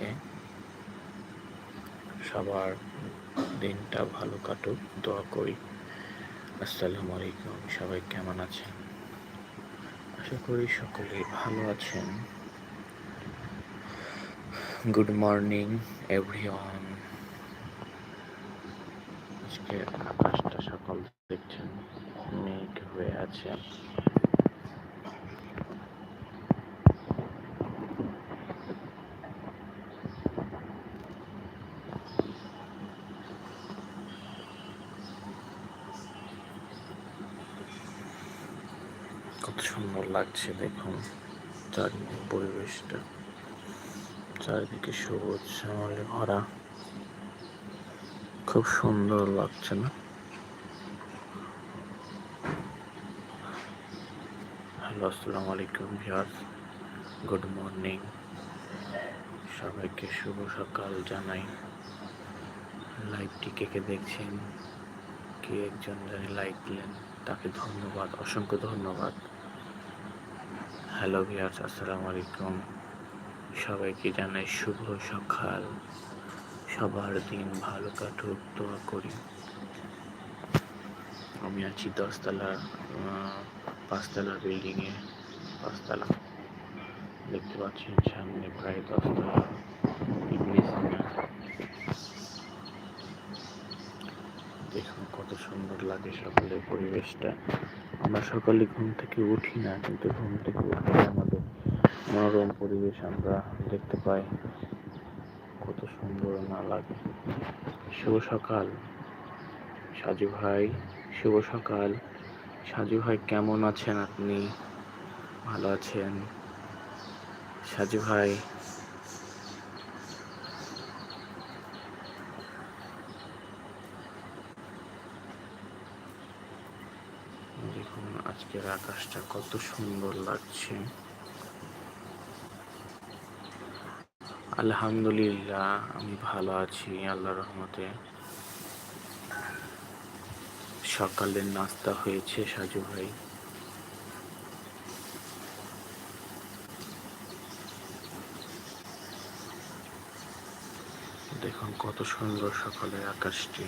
থেকে। সবার দিনটা ভালো কাটুক, দোয়া করি। আসসালামু আলাইকুম, সবাই কেমন আছেন? আশা করি সকলে ভালো আছেন। গুড মর্নিং এভরিওয়ান আজকে আকাশটা সকাল দেখছেন, মেঘ হয়ে আছে কত সুন্দর লাগছে দেখুন চারিদিকে পরিবেশটা। চারিদিকে সবুজ, শ্যামলে ভরা। খুব সুন্দর লাগছে না? হ্যালো, আসসালামু আলাইকুম ভিউয়ার্স। Good morning. সবাইকে শুভ সকাল জানাই। লাইভটি কে কে দেখছেন? কে একজন জানি লাইক দিলেন? তাকে ধন্যবাদ, অসংখ্য ধন্যবাদ। হ্যালো ভিউয়ার্স, আসসালামু আলাইকুম। সবাইকে জানাই শুভ সকাল। সবার দিন ভালো কাটুক, দোয়া করি। আমি আছি দশতলা পাঁচতলা বিল্ডিংয়ে, পাঁচতলা। দেখতে পাচ্ছেন সামনে প্রায় দশতলা দেখুন কত সুন্দর লাগে সকালের পরিবেশটা। আমরা সকালে ঘুম থেকে উঠি না, কিন্তু ঘুম থেকে উঠে আমাদের মনোরম পরিবেশ আমরা দেখতে পাই। কত সুন্দর না লাগে শুভ সকাল। সাজু ভাই, শুভ সকাল। সাজু ভাই, কেমন আছেন আপনি? ভালো আছেন? সাজু ভাই দেখুন আজকের আকাশটা কত সুন্দর লাগছে। আলহামদুলিল্লাহ, আমি ভালো আছি আল্লাহ রহমতে। সকালের নাস্তা হয়েছে সাজু ভাই। দেখুন কত সুন্দর সকালের আকাশটি।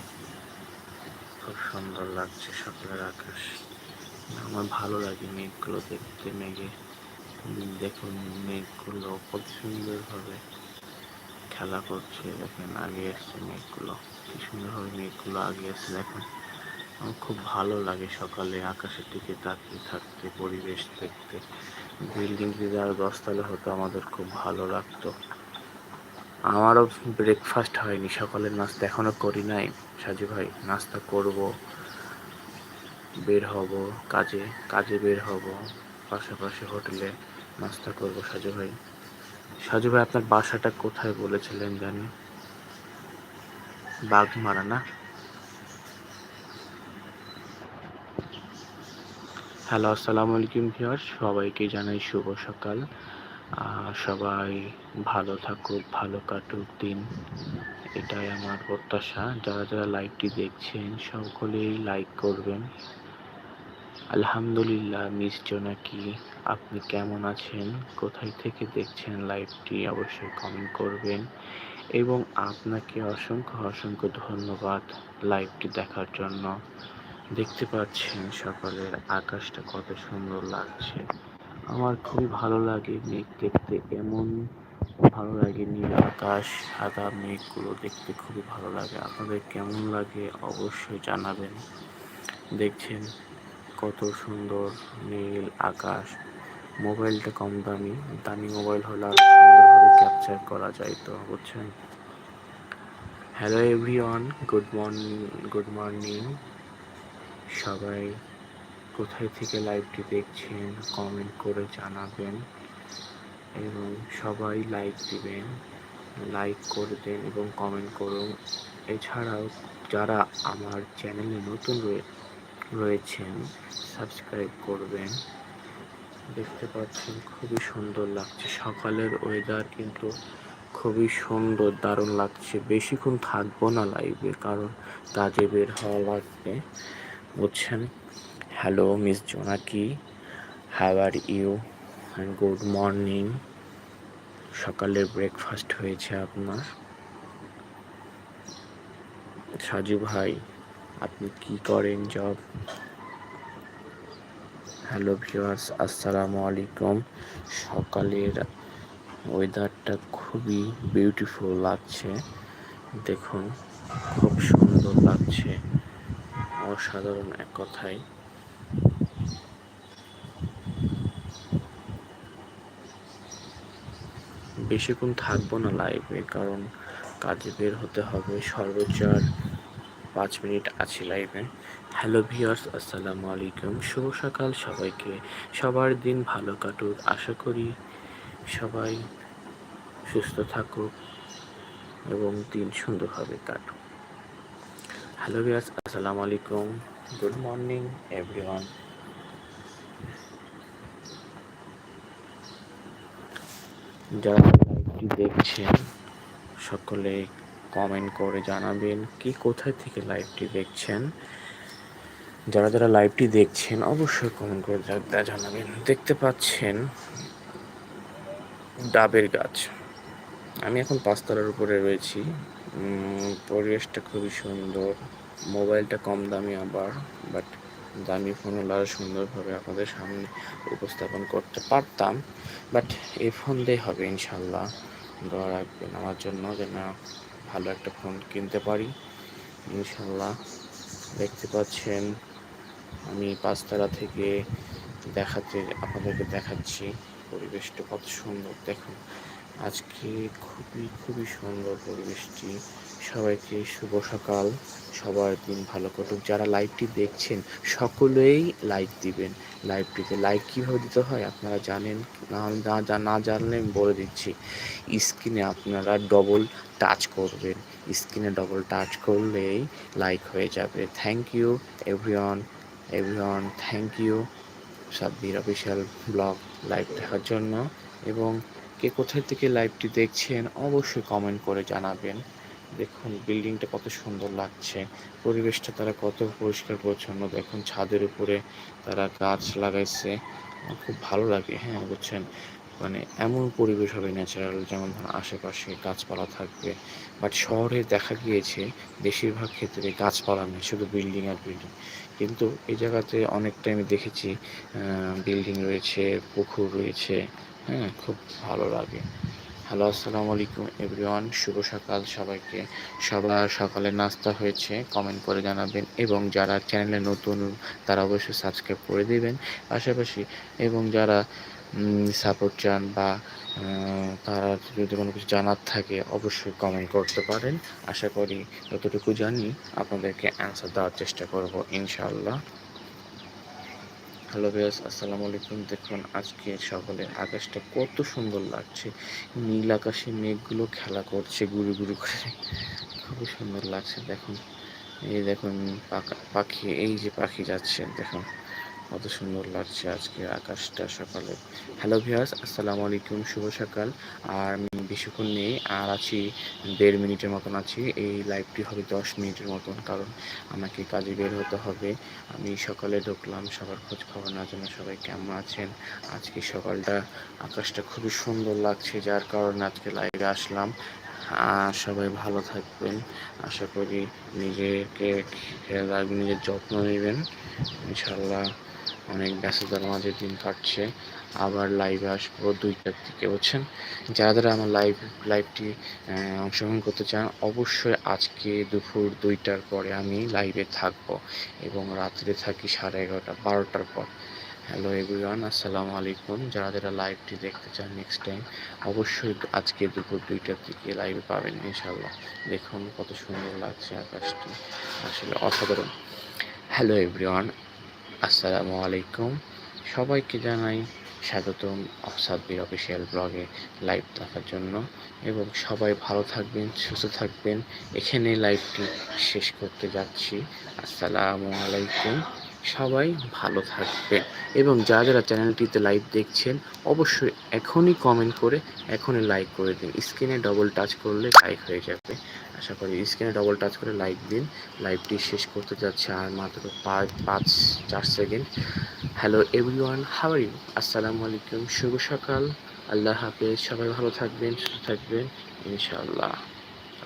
খুব সুন্দর লাগছে সকালের আকাশ। আমার ভালো লাগে মেঘগুলো দেখতে, মেঘে দেখুন মেঘগুলো কত সুন্দরভাবে খেলা করছে। দেখেন আগে এসছে মেঘগুলো, কি সুন্দরভাবে মেঘগুলো আগে এসছে দেখেন, আমার খুব ভালো লাগে সকালে আকাশের দিকে তাকিয়ে থাকতে, পরিবেশ দেখতে। বিল্ডিং যদি আরও দশতলা হতো আমাদের খুব ভালো লাগতো। আমারও ব্রেকফাস্ট হয়নি, সকালের নাস্তা এখনও করি নাই সাজু ভাই। নাস্তা করব বের হব, কাজে কাজে বের হব, পাশাপাশি হোটেলে নাস্তা করব সাজু ভাই। সাজু ভাই, আপনার বাসাটা কোথায় বলেছিলেন জানি? বাগমারা না? হ্যালো, আসসালামু আলাইকুম ভিউয়ার সবাইকে জানাই শুভ সকাল। সবাই ভালো থাকুক, ভালো কাটুক দিন। এটাই আমার প্রত্যাশা। যারা যারা লাইভটি দেখছেন, সকলেই লাইক করবেন। আলহামদুলিল্লাহ, মিস জোনাকি, আপনি কেমন আছেন? কোথায় থেকে দেখছেন লাইভটি অবশ্যই কমেন্ট করবেন। এবং আপনাকে অসংখ্য অসংখ্য ধন্যবাদ লাইভটি দেখার জন্য। দেখতে পাচ্ছেন সকালের আকাশটা কত সুন্দর লাগছে। আমার খুবই ভালো লাগে মেঘ দেখতে এমন ভালো লাগে নীল আকাশ, সাদা মেঘগুলো দেখতে খুবই ভালো লাগে। আপনাদের কেমন লাগে অবশ্যই জানাবেন। দেখছেন কত সুন্দর নীল আকাশ। মোবাইলটা কম দামি। দামি মোবাইল হলে আরও সুন্দরভাবে ক্যাপচার করা যায় তো, বুঝছেন? Hello everyone good morning good morning সবাই কোথায় থেকে লাইভটি দেখছেন কমেন্ট করে জানাবেন। এবং সবাই লাইক দিবেন লাইক করে দেন এবং কমেন্ট করুন। এছাড়াও যারা আমার চ্যানেলে নতুন রয়ে- রয়েছেন সাবস্ক্রাইব করবেন। দেখতে পাচ্ছেন খুবই সুন্দর লাগছে। সকালের ওয়েদার কিন্তু খুবই সুন্দর, দারুণ লাগছে। বেশিক্ষণ থাকব না লাইভে কারণ কাজে বের হওয়া লাগবে। বুঝছেন? Hello miss Jonaki have are you and good morning সকালের ব্রেকফাস্ট হয়েছে আপনার। সাজু ভাই আপনি কি করেন জব হ্যালো ভিউয়ার্স আসসালামু আলাইকুম। সকালের ওয়েদারটা খুবই বিউটিফুল লাগছে। দেখুন, খুব সুন্দর লাগছে। অসাধারণ এক কথায়। বেশিক্ষণ থাকব না লাইভে কারণ কাজে বের হতে হবে সর্বোচ্চ আর পাঁচ মিনিট আছি লাইভে হ্যালো ভিউয়ার্স আসসালামু আলাইকুম। শুভ সকাল সবাইকে। সবার দিন ভালো কাটুক, আশা করি সবাই সুস্থ থাকুক এবং দিন সুন্দরভাবে কাটুক। হ্যালো ভিউয়ার্স আসসালামু আলাইকুম। গুড মর্নিং এভরিওয়ান যারা লাইভটি দেখছেন, সকলে কমেন্ট করে জানাবেন কি কোথায় থেকে লাইভটি দেখছেন। যারা যারা লাইভটি দেখছেন, অবশ্যই কমেন্ট করে জানাবেন। দেখতে পাচ্ছেন ডাবের গাছ। আমি এখন পাঁচতলার উপরে রয়েছি। পরিবেশটা খুবই সুন্দর। মোবাইলটা কম দামি আবার বাট দামি ফোন হলে সুন্দরভাবে আপনাদের সামনে উপস্থাপন করতে পারতাম। বাট এই ফোন দিয়ে হবে, ইনশাল্লাহ। দোয়া রাখবেন আমার জন্য যেন ভালো একটা ফোন কিনতে পারি। ইনশাল্লাহ দেখতে পাচ্ছেন, আমি পাঁচতলা থেকে দেখাতে, আপনাদেরকে দেখাচ্ছি পরিবেশটা কত সুন্দর। দেখুন, আজকে খুবই খুবই সুন্দর পরিবেশটি। সবাইকে শুভ সকাল। সবার দিন ভালো কাটুক যারা লাইভটি দেখছেন, সকলেই লাইক দিবেন। লাইভটিতে লাইক কীভাবে দিতে হয় আপনারা জানেন? না না জানলে আমি বলে দিচ্ছি। স্ক্রিনে আপনারা ডবল টাচ করবেন। স্ক্রিনে ডবল টাচ করলেই লাইক হয়ে যাবে। Thank you everyone everyone thank you Sabbir official blog live দেখার জন্য। এবং কে কোথায় থেকে লাইভটি দেখছেন, অবশ্যই কমেন্ট করে জানাবেন। দেখুন, বিল্ডিংটা কত সুন্দর লাগছে। পরিবেশটা তারা কত পরিষ্কার পরিচ্ছন্ন। দেখুন, ছাদের উপরে তারা গাছ লাগাইছে। খুব ভালো লাগে হ্যাঁ বুঝছেন? মানে এমন পরিবেশ হবে ন্যাচারাল যেমন ধরুন আশেপাশে গাছপালা থাকবে। বাট শহরে দেখা গিয়েছে, বেশিরভাগ ক্ষেত্রে গাছপালা নেই, শুধু বিল্ডিং আর বিল্ডিং। কিন্তু এই জায়গাতে অনেকটা আমি দেখেছি বিল্ডিং রয়েছে, পুকুর রয়েছে হ্যাঁ খুব ভালো লাগে। হ্যালো, আসসালামু আলাইকুম এভরিওয়ান। শুভ সকাল সবাইকে। সবার সকালে নাস্তা হয়েছে, কমেন্ট করে জানাবেন এবং যারা চ্যানেলে নতুন, তারা অবশ্যই সাবস্ক্রাইব করে দেবেন। পাশাপাশি এবং যারা সাপোর্ট চান বা তারা যদি কোনো কিছু জানার থাকে, অবশ্যই কমেন্ট করতে পারেন। আশা করি যতটুকু জানি, আপনাদেরকে অ্যান্সার দেওয়ার চেষ্টা করব, ইনশাআল্লাহ। হ্যালো ভিয়াস আসসালামু আলাইকুম। দেখুন, আজকে সকালে আকাশটা কত সুন্দর লাগছে। নীল আকাশে মেঘগুলো খেলা করছে গুড়ি গুড়ি করে। খুবই সুন্দর লাগছে, দেখুন। এই দেখুন পাখি, এই যে পাখি যাচ্ছে, দেখুন। কত সুন্দর লাগছে আজকে আকাশটা সকালে। হ্যালো ভিয়াস আসসালামু আলাইকুম, শুভ সকাল। আর বেশিক্ষণ নেই, আর আছি দেড় মিনিটের মতন আছি। এই লাইভটি হবে দশ মিনিটের মতন, কারণ আমাকে কাজে বের হতে হবে। আমি সকালে ঢুকলাম, সবার খোঁজ খবর না জন্য সবাই কেমন আছেন? আজকে সকালটা, আকাশটা খুবই সুন্দর লাগছে, যার কারণে আজকে লাইভে আসলাম। আর সবাই ভালো থাকবেন। আশা করি নিজেকে খেয়াল রাখবেন নিজের যত্ন নেবেন। ইনশাল্লাহ অনেক ব্যস্ততার মাঝে দিন কাটছে। আবার লাইভে আসব দুইটার দিকে বলছেন যারা যারা আমার লাইভ লাইভটি অংশগ্রহণ করতে চান, অবশ্যই আজকে দুপুর দুইটার পরে আমি লাইভে থাকব এবং রাত্রে থাকি সাড়ে এগারোটা, বারোটার পর। হ্যালো এভরিওয়ান আসসালামু আলাইকুম। যারা যারা লাইভটি দেখতে চান নেক্সট টাইম অবশ্যই আজকে দুপুর দুইটার দিকে লাইভে পাবেন ইনশাল্লাহ দেখুন কত সুন্দর লাগছে আকাশটি। আসলে অসাধারণ। হ্যালো এভরিওয়ান আসসালামু আলাইকুম। সবাইকে জানাই স্বাগতম সাব্বির অফিসিয়াল ব্লগে লাইভ দেখার জন্য এবং সবাই ভালো থাকবেন, সুস্থ থাকবেন। এখানে লাইভটি শেষ করতে যাচ্ছি। আসসালামু আলাইকুম। সবাই ভালো থাকবেন। এবং যারা যারা চ্যানেলটিতে লাইভ দেখছেন, অবশ্যই এখনই কমেন্ট করে এখনই লাইক করে দিন। স্ক্রিনে ডবল টাচ করলে লাইক হয়ে যাবে। আশা করি স্ক্রিনে ডবল টাচ করে লাইক দিন। লাইভটি শেষ করতে যাচ্ছে আর মাত্র পাঁচ পাঁচ, চার second hello everyone how are you আসসালামু আলাইকুম শুভ সকাল। আল্লাহ হাফেজ, সবাই ভালো থাকবেন, সুস্থ থাকবেন, ইনশাআল্লাহ।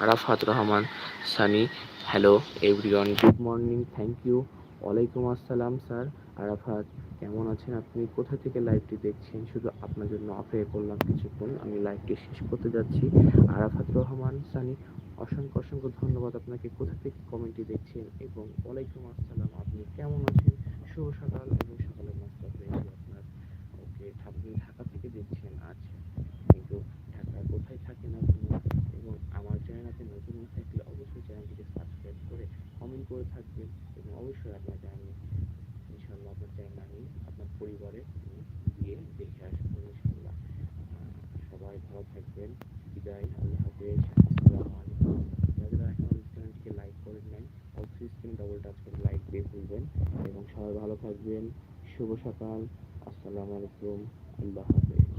Arafat Rahman, Sunny hello everyone good morning thank you ওয়ালাইকুম আসসালাম স্যার, আরাফাত, কেমন আছেন আপনি? কোথা থেকে লাইভটি দেখছেন? শুধু আপনার জন্য অপেক্ষা করলাম কিছুক্ষণ। আমি লাইভটি শেষ করতে যাচ্ছি। আরাফাত রহমান, সানি অসংখ্য অসংখ্য ধন্যবাদ আপনাকে কোথা থেকে কমেন্টটি দেখছেন এবং ওয়ালাইকুম আসসালাম, আপনি কেমন আছেন? শুভ সকাল এবং সকালের নাস্তা হয়েছে আপনার। ওকে আপনি ঢাকা থেকে দেখছেন আচ্ছা কিন্তু ঢাকা কোথায় থাকেন আপনি? এবং আমার চ্যানেল আপনি নতুন হয়ে থাকলে অবশ্যই চ্যানেলটিকে সাবস্ক্রাইব করে কমেন্ট করে থাকবেন এবং অবশ্যই আপনাকে আমি ইনশাল্লাহ আপনার চ্যানেল আমি, আপনার পরিবারে আমি গিয়ে দেখে আসব ইনশাল্লাহ আহ, সবাই ভালো থাকবেন বিদায় আল্লাহ হাফেজ আসসালামু আলাইকুম যারা যারা এখন চ্যানেলটিকে লাইক করেন নাই ডবল টাচ করে লাইক দিয়ে ফেলবেন এবং সবাই ভালো থাকবেন। শুভ সকাল। আসসালামু আলাইকুম। আল্লাহ হাফেজ।